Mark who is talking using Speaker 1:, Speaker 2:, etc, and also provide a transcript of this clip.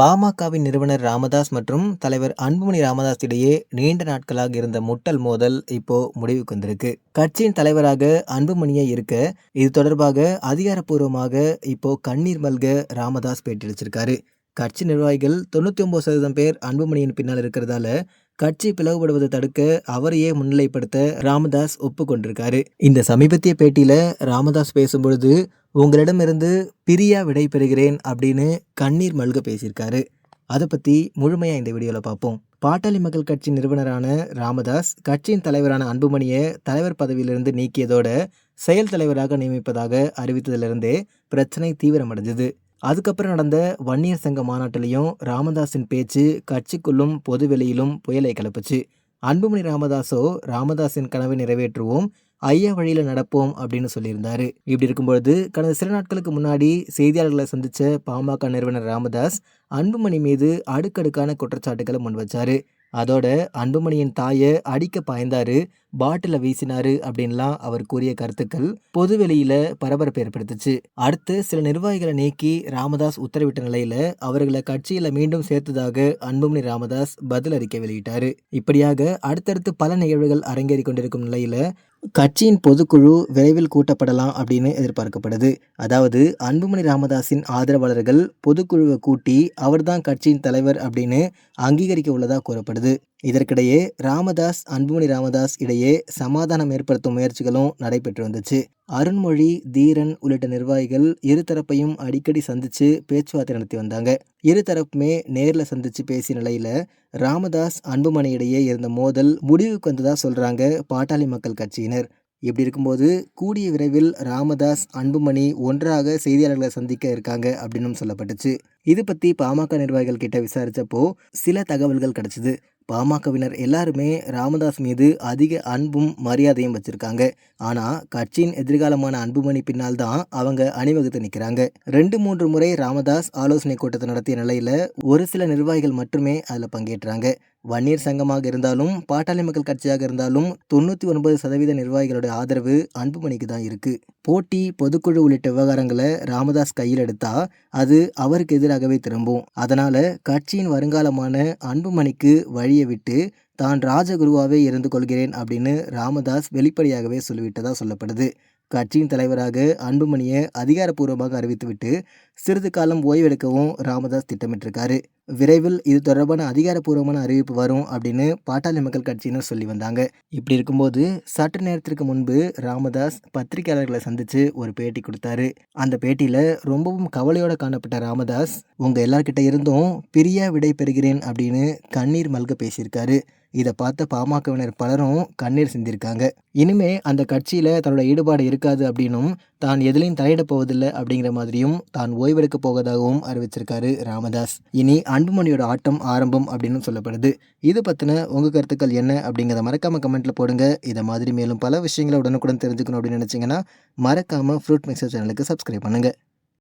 Speaker 1: பாமகவின் நிறுவனர் ராமதாஸ் மற்றும் தலைவர் அன்புமணி ராமதாஸ் இடையே நீண்ட நாட்களாக இருந்த முட்டல் மோதல் இப்போ முடிவுக்கு வந்திருக்கு. கட்சியின் தலைவராக அன்புமணியே இருக்க இது தொடர்பாக அதிகாரப்பூர்வமாக இப்போ கண்ணீர் மல்க ராமதாஸ் பேட்டியளிச்சிருக்காரு கட்சி நிர்வாகிகள் தொண்ணூற்றி ஒம்பது சதவீதம் பேர் அன்புமணியின் பின்னால் இருக்கிறதால கட்சி பிளவுபடுவதை தடுக்க அவரையே முன்னிலைப்படுத்த ராமதாஸ் ஒப்புக்கொண்டிருக்காரு. இந்த சமீபத்திய பேட்டியில ராமதாஸ் பேசும்பொழுது உங்களிடமிருந்து பிரியா விடை பெறுகிறேன் அப்படின்னு கண்ணீர் மல்க பேசியிருக்காரு. அதை பற்றி முழுமையாக இந்த வீடியோவில் பார்ப்போம். பாட்டாளி மக்கள் கட்சி நிறுவனரான ராமதாஸ் கட்சியின் தலைவரான அன்புமணியை தலைவர் பதவியிலிருந்து நீக்கியதோட செயல் தலைவராக நியமிப்பதாக அறிவித்ததிலிருந்தே பிரச்சனை தீவிரமடைஞ்சது. அதுக்கப்புறம் நடந்த வன்னியர் சங்க மாநாட்டிலையும் ராமதாஸின் பேச்சு கட்சிக்குள்ளும் பொதுவெளியிலும் புயலை கிளப்புச்சு. அன்புமணி ராமதாஸோ ராமதாஸின் கனவை நிறைவேற்றுவோம் ஐயா வழியில் நடப்போம் அப்படின்னு சொல்லியிருந்தாரு. இப்படி இருக்கும்பொழுது கடந்த சில நாட்களுக்கு முன்னாடி செய்தியாளர்களை சந்திச்ச பாமக நிறுவனர் ராமதாஸ் அன்புமணி மீது அடுக்கடுக்கான குற்றச்சாட்டுகளை முன் வச்சாரு அதோட அன்புமணியின் தாயை அடிக்க பாய்ந்தாரு பாட்டில வீசினாரு அப்படின்லாம் அவர் கூறிய கருத்துக்கள் பொதுவெளியில பரபரப்பு ஏற்படுத்துச்சு. அடுத்து சில நிர்வாகிகளை நீக்கி ராமதாஸ் உத்தரவிட்ட நிலையில அவர்களை கட்சியில மீண்டும் சேர்த்ததாக அன்புமணி ராமதாஸ் பதில் அறிக்கை வெளியிட்டாரு. இப்படியாக அடுத்தடுத்து பல நிகழ்வுகள் அரங்கேறி கொண்டிருக்கும் நிலையில கட்சியின் பொதுக்குழு விரைவில் கூட்டப்படலாம் அப்படின்னு எதிர்பார்க்கப்படுது. அதாவது அன்புமணி ராமதாஸின் ஆதரவாளர்கள் பொதுக்குழுவை கூட்டி அவர்தான் கட்சியின் தலைவர் அப்படின்னு அங்கீகரிக்க உள்ளதாக கூறப்படுது. இதற்கிடையே ராமதாஸ் அன்புமணி ராமதாஸ் இடையே சமாதானம் ஏற்படுத்தும் முயற்சிகளும் நடைபெற்று வந்துச்சு. அருண்மொழி தீரன் உள்ளிட்ட நிர்வாகிகள் இருதரப்பையும் அடிக்கடி சந்திச்சு பேச்சுவார்த்தை நடத்தி வந்தாங்க. இருதரப்புமே நேரில் சந்திச்சு பேசிய நிலையில ராமதாஸ் அன்புமணி இடையே இருந்த மோதல் முடிவுக்கு வந்ததா சொல்றாங்க பாட்டாளி மக்கள் கட்சியினர். இப்படி இருக்கும்போது கூடிய விரைவில் ராமதாஸ் அன்புமணி ஒன்றாக செய்தியாளர்களை சந்திக்க இருக்காங்க அப்படின்னும் சொல்லப்பட்டுச்சு. இது பற்றி பாமக நிர்வாகிகள் கிட்ட விசாரித்தப்போ சில தகவல்கள் கிடச்சிது. பாமகவினர் எல்லாருமே ராமதாஸ் மீது அதிக அன்பும் மரியாதையும் வச்சிருக்காங்க. ஆனால் கட்சியின் எதிர்காலமான அன்புமணி பின்னால் தான் அவங்க அணிவகுத்து நிற்கிறாங்க ரெண்டு மூன்று முறை ராமதாஸ் ஆலோசனை கூட்டத்தை நடத்திய நிலையில் ஒரு சில நிர்வாகிகள் மட்டுமே அதில் பங்கேற்றாங்க. வன்னியர் சங்கமாக இருந்தாலும் பாட்டாளி மக்கள் கட்சியாக இருந்தாலும் தொண்ணூற்றி ஒன்பது சதவீத நிர்வாகிகளோட ஆதரவு அன்புமணிக்கு தான் இருக்குது போட்டி பொதுக்குழு உள்ளிட்ட விவகாரங்களை ராமதாஸ் கையில் எடுத்தால் அது அவருக்கு எதிராகவே திரும்பும். அதனால கட்சியின் வருங்காலமான அன்புமணிக்கு வழியை விட்டு தான் ராஜகுருவாவே இருந்து கொள்கிறேன் அப்படின்னு ராமதாஸ் வெளிப்படையாகவே சொல்லிவிட்டதா சொல்லப்படுது. கட்சியின் தலைவராக அன்புமணியை அதிகாரப்பூர்வமாக அறிவித்துவிட்டு சிறிது காலம் ஓய்வெடுக்கவும் ராமதாஸ் திட்டமிட்டிருக்காரு. விரைவில் இது தொடர்பான அதிகாரப்பூர்வமான அறிவிப்பு வரும் அப்படின்னு பாட்டாளி மக்கள் கட்சியினர் சொல்லி வந்தாங்க. இப்படி இருக்கும்போது சற்று நேரத்திற்கு முன்பு ராமதாஸ் பத்திரிகையாளர்களை சந்திச்சு ஒரு பேட்டி கொடுத்தாரு. அந்த பேட்டியில ரொம்பவும் கவலையோட காணப்பட்ட ராமதாஸ் உங்க எல்லார்கிட்ட இருந்தும் பிரியா விடை பெறுகிறேன் அப்படின்னு கண்ணீர் மல்க பேசியிருக்காரு. இதை பார்த்த பாமகவினர் பலரும் கண்ணீர் சிந்திருக்காங்க. இனிமே அந்த கட்சியில் தன்னோட ஈடுபாடு இருக்காது அப்படின்னும் தான் எதுலையும் தலையிட போவதில்லை அப்படிங்கிற மாதிரியும் தான் ஓய்வெடுக்க போவதாகவும் அறிவிச்சிருக்காரு ராமதாஸ். இனி அன்புமணியோட ஆட்டம் ஆரம்பம் அப்படின்னு சொல்லப்படுது. இது பற்றின உங்கள் கருத்துக்கள் என்ன அப்படிங்கிறத மறக்காமல் கமெண்ட்டில் போடுங்க. இதை மாதிரி மேலும் பல விஷயங்களை உடனுக்குடன் தெரிஞ்சுக்கணும் அப்படின்னு நினச்சிங்கன்னா மறக்காமல் ஃப்ரூட் மிக்சர் சேனலுக்கு சப்ஸ்கிரைப் பண்ணுங்கள்